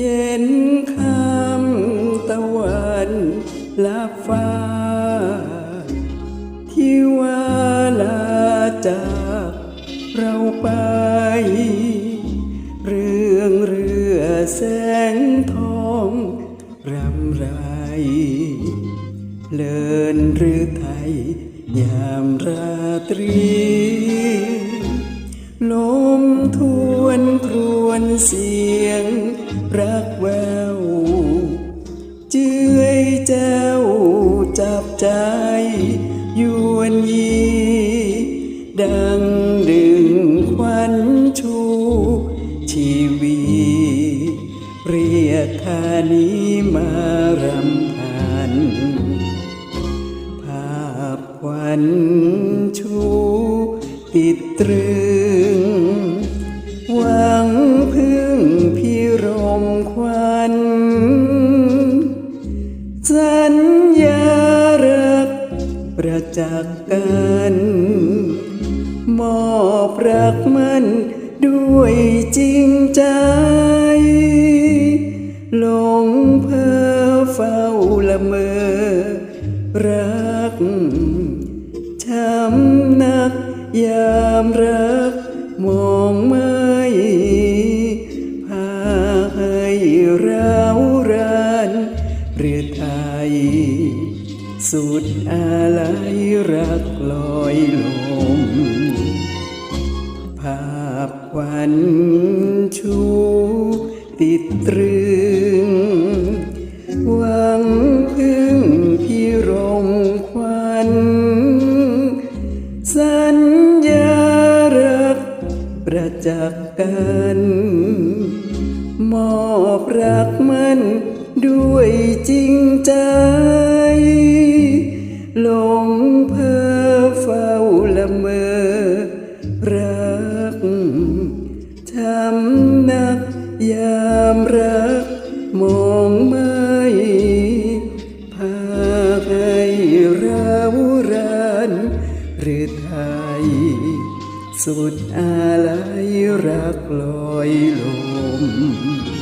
ห็นคำตะวันลับฟ้า ที่ว่าลาจากเราไป เรื่องเรือแสงทองรำไร เลินหรือไทย ยามราตรี ลมทวนครวนเสีย ใจยวนยี ดังดึงควันชู ชีวี เรียกคานี้มารำพัน ภาพควันชู ติดตรึง หวังพึ่งพิรมควันสัญญารัก จักกัน มอบรักมันด้วยจริงใจ หลงเพ้อเฝ้าละเมอ รักช้ำนักยามรักมองไม่พาให้ร้าวรานเรือไทยสุดอาลัย รักลอยลม ภาพควันชูติดตรึง หวังพึ่งพิรมควัน สัญญารักประจักษ์กัน รักช้ำนักยามรัก มองไม่พาให้ราวรานหรือไทย สุดอาลัยรักลอยลม